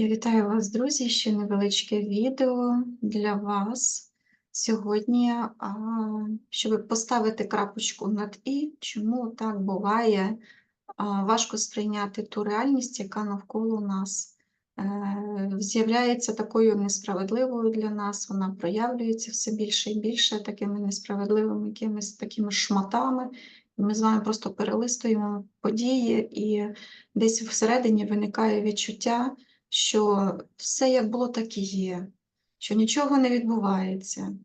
Я вітаю вас, друзі. Ще невеличке відео для вас сьогодні, щоб поставити крапочку над і, чому так буває важко сприйняти ту реальність, яка навколо нас е, з'являється такою несправедливою для нас. Вона проявлюється все більше і більше такими несправедливими якимись такими шматами. Ми з вами просто перелистуємо події, і десь всередині виникає відчуття що все як було, так і є, що нічого не відбувається,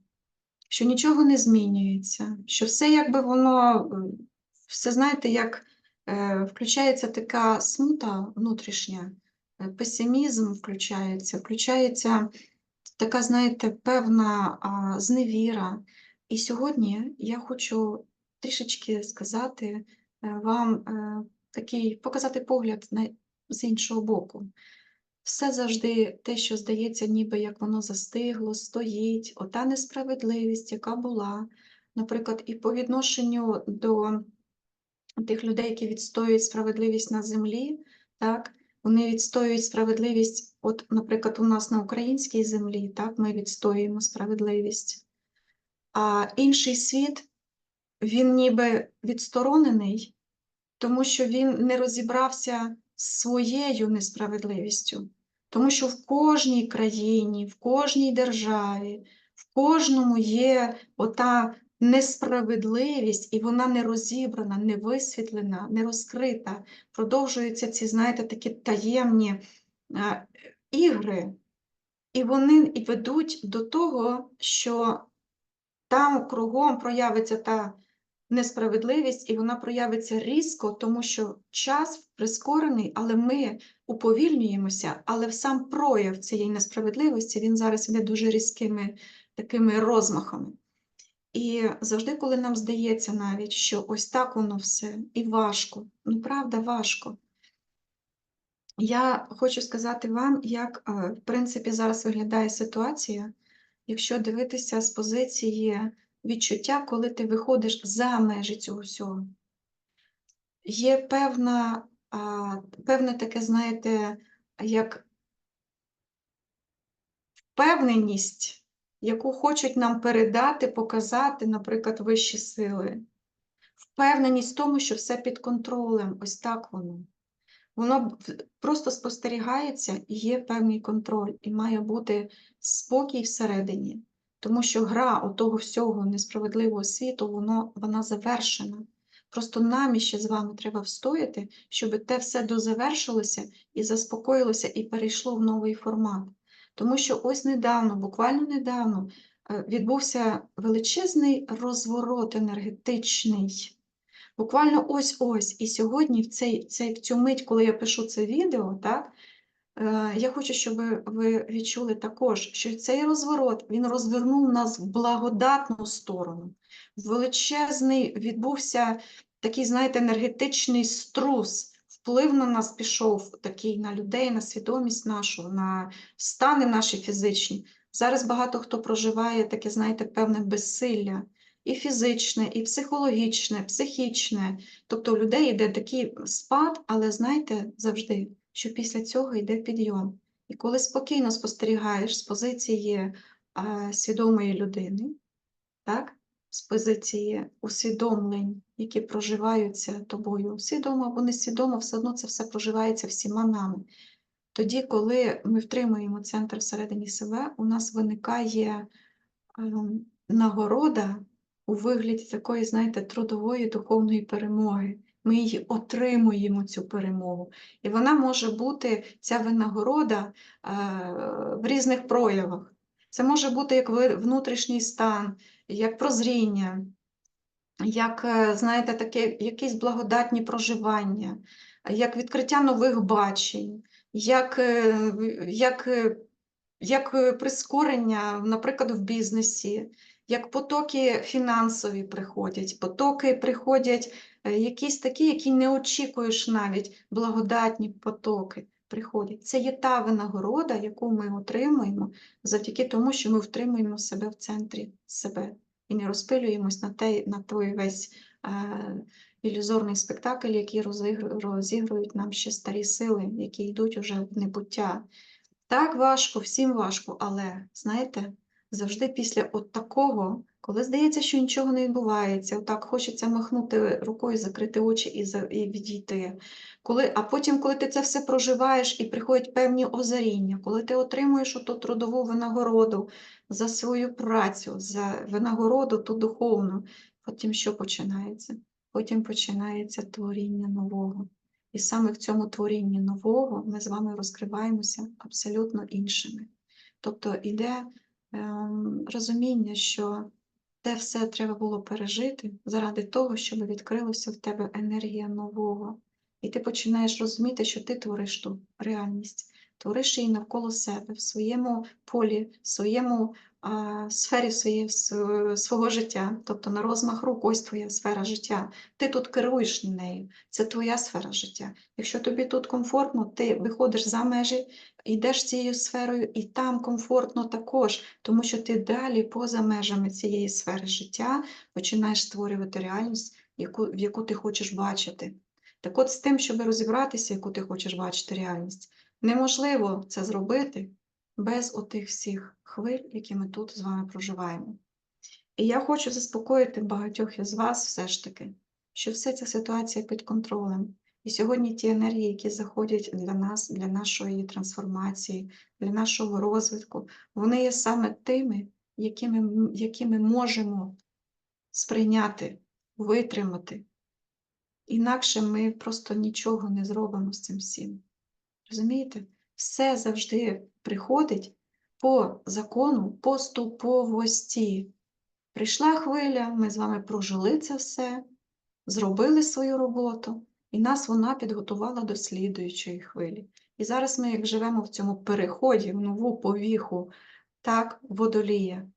що нічого не змінюється, що все якби воно, е, все знаєте, як е, включається така смута внутрішня, е, песимізм включається, включається така, знаєте, певна а, зневіра. І сьогодні я хочу трішечки сказати е, вам такий, показати погляд на, з іншого боку. Все завжди те, що здається, ніби як воно застигло, стоїть, ота несправедливість, яка була, наприклад, і по відношенню до тих людей, які відстоюють справедливість на землі, так, вони відстоюють справедливість, от, наприклад, у нас на українській землі, так, ми відстоюємо справедливість. А інший світ, він ніби відсторонений, тому що він не розібрався своєю несправедливістю. Тому що в кожній країні, в кожній державі, в кожному є ота несправедливість, і вона не розібрана, не висвітлена, не розкрита. Продовжуються ці, знаєте, такі таємні е, ігри, і вони і ведуть до того, що там кругом проявиться та несправедливість, і вона проявиться різко, тому що час прискорений, але ми уповільнюємося, але сам прояв цієї несправедливості він зараз іде дуже різкими такими розмахами. І завжди, коли нам здається навіть, що ось так воно все і важко, ну правда, важко. Я хочу сказати вам, як, в принципі, зараз виглядає ситуація, якщо дивитися з позиції відчуття, коли ти виходиш за межі цього всього. Є певна, певне таке, знаєте, як впевненість, яку хочуть нам передати, показати, наприклад, вищі сили. Впевненість в тому, що все під контролем, ось так воно. Воно просто спостерігається і є певний контроль, і має бути спокій всередині. Тому що гра отого всього несправедливого світу, воно, вона завершена. Просто нам іще з вами треба встояти, щоб те все дозавершилося і заспокоїлося, і перейшло в новий формат. Тому що ось недавно, буквально недавно, е, відбувся величезний розворот енергетичний. Буквально ось-ось. І сьогодні, в цей, цей, в цю мить, коли я пишу це відео, так, я хочу, щоб ви відчули також, що цей розворот він розвернув нас в благодатну сторону. Величезний відбувся такий, знаєте, енергетичний струс. Вплив на нас пішов такий на людей, на свідомість нашу, на стани наші фізичні. Зараз багато хто проживає таке, знаєте, певне безсилля. І фізичне, і психологічне, психічне. Тобто у людей йде такий спад, але знаєте, завжди що після цього йде підйом. І коли спокійно спостерігаєш з позиції а, свідомої людини, так? з позиції усвідомлень, які проживаються тобою, свідомо або несвідомо, все одно це все проживається всіма нами. Тоді, коли ми втримуємо центр всередині себе, у нас виникає нагорода у вигляді такої, знаєте, трудової духовної перемоги ми її отримуємо цю перемогу. І вона може бути, ця винагорода е, в різних проявах. Це може бути як внутрішній стан, як прозріння, як, е, знаєте, таке, якісь благодатні проживання, як відкриття нових бачень, як, е, як, як прискорення, наприклад, в бізнесі. Як потоки фінансові приходять, потоки приходять Е, якісь такі, які не очікуєш навіть благодатні потоки приходять. Це є та винагорода, яку ми отримуємо завдяки тому, що ми втримуємо себе в центрі себе і не розпилюємось на те, на той весь е, ілюзорний спектакль, який розігрують нам ще старі сили, які йдуть уже в небуття. Так важко, всім важко, але знаєте, завжди після от такого, коли здається, що нічого не відбувається, отак хочеться махнути рукою, закрити очі і, за, і відійти. Коли, а потім, коли ти це все проживаєш і приходять певні озаріння, коли ти отримуєш оту трудову винагороду за свою працю, за винагороду ту духовну, потім що починається? Потім починається творіння нового. І саме в цьому творінні нового ми з вами розкриваємося абсолютно іншими. Тобто іде розуміння, що те все треба було пережити заради того, щоб відкрилася в тебе енергія нового. І ти починаєш розуміти, що ти твориш ту реальність, твориш її навколо себе, в своєму полі, в своєму а, сфері своє, свого життя, тобто на розмах рук, ось твоя сфера життя. Ти тут керуєш нею, це твоя сфера життя. Якщо тобі тут комфортно, ти виходиш за межі, йдеш цією сферою, і там комфортно також, тому що ти далі, поза межами цієї сфери життя, починаєш створювати реальність, яку, в яку ти хочеш бачити. Так от з тим, щоб розібратися, яку ти хочеш бачити реальність, неможливо це зробити без отих всіх хвиль, які ми тут з вами проживаємо. І я хочу заспокоїти багатьох із вас все ж таки, що вся ця ситуація під контролем. І сьогодні ті енергії, які заходять для нас, для нашої трансформації, для нашого розвитку, вони є саме тими, якими, м- які ми можемо сприйняти, витримати. Інакше ми просто нічого не зробимо з цим всім. Розумієте? Все завжди приходить по закону поступовості. Прийшла хвиля, ми з вами прожили це все, зробили свою роботу, і нас вона підготувала до слідуючої хвилі. І зараз ми, як живемо в цьому переході, в нову повіху, так, водолія,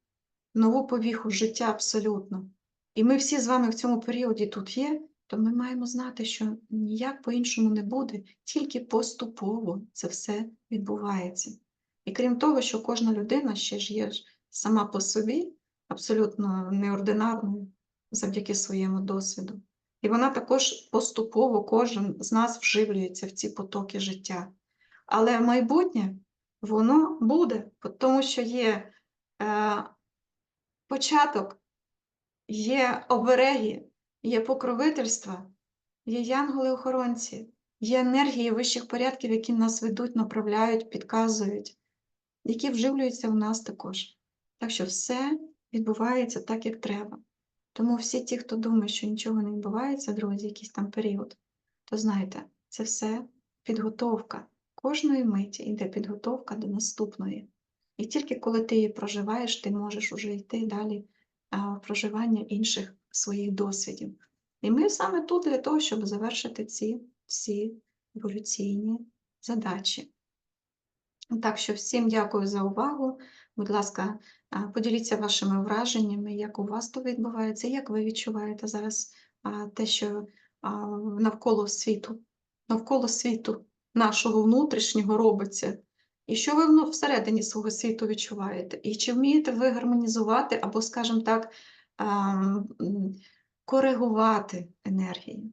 нову повіху життя абсолютно. І ми всі з вами в цьому періоді тут є, то ми маємо знати, що ніяк по-іншому не буде, тільки поступово це все відбувається. І крім того, що кожна людина ще ж є сама по собі абсолютно неординарною завдяки своєму досвіду. І вона також поступово кожен з нас вживлюється в ці потоки життя. Але майбутнє воно буде, тому що є е, початок, є обереги, є покровительства, є янголи-охоронці, є енергії вищих порядків, які нас ведуть, направляють, підказують, які вживлюються в нас також. Так що все відбувається так, як треба. Тому всі ті, хто думає, що нічого не відбувається, друзі, якийсь там період, то знайте, це все підготовка. Кожної миті йде підготовка до наступної. І тільки коли ти її проживаєш, ти можеш уже йти далі в проживання інших своїх досвідів. І ми саме тут для того, щоб завершити ці всі еволюційні задачі. Так що всім дякую за увагу. Будь ласка, поділіться вашими враженнями, як у вас то відбувається, як ви відчуваєте зараз те, що навколо світу, навколо світу нашого внутрішнього робиться. І що ви всередині свого світу відчуваєте? І чи вмієте ви гармонізувати або, скажімо так, коригувати енергії?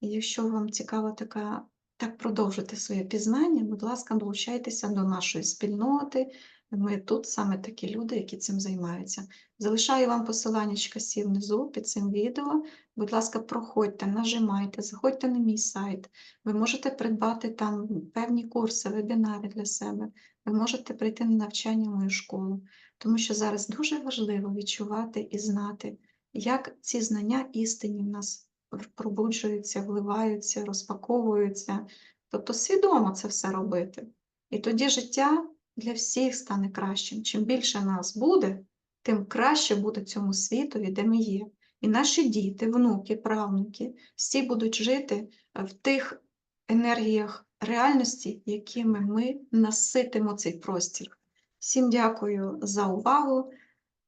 І якщо вам цікава така, так продовжити своє пізнання, будь ласка, долучайтеся до нашої спільноти. Ми тут саме такі люди, які цим займаються. Залишаю вам посиланнячка всі внизу під цим відео. Будь ласка, проходьте, нажимайте, заходьте на мій сайт. Ви можете придбати там певні курси, вебінари для себе. Ви можете прийти на навчання в мою школу, тому що зараз дуже важливо відчувати і знати, як ці знання істинні в нас пробуджуються, вливаються, розпаковуються. Тобто свідомо це все робити. І тоді життя для всіх стане кращим. Чим більше нас буде, тим краще буде цьому світові, де ми є. І наші діти, внуки, правнуки всі будуть жити е, в тих енергіях реальності, якими ми наситимо цей простір. Всім дякую за увагу.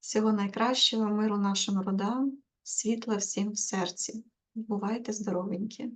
Всього найкращого, миру нашим родам, світла всім в серці. Бувайте здоровенькі!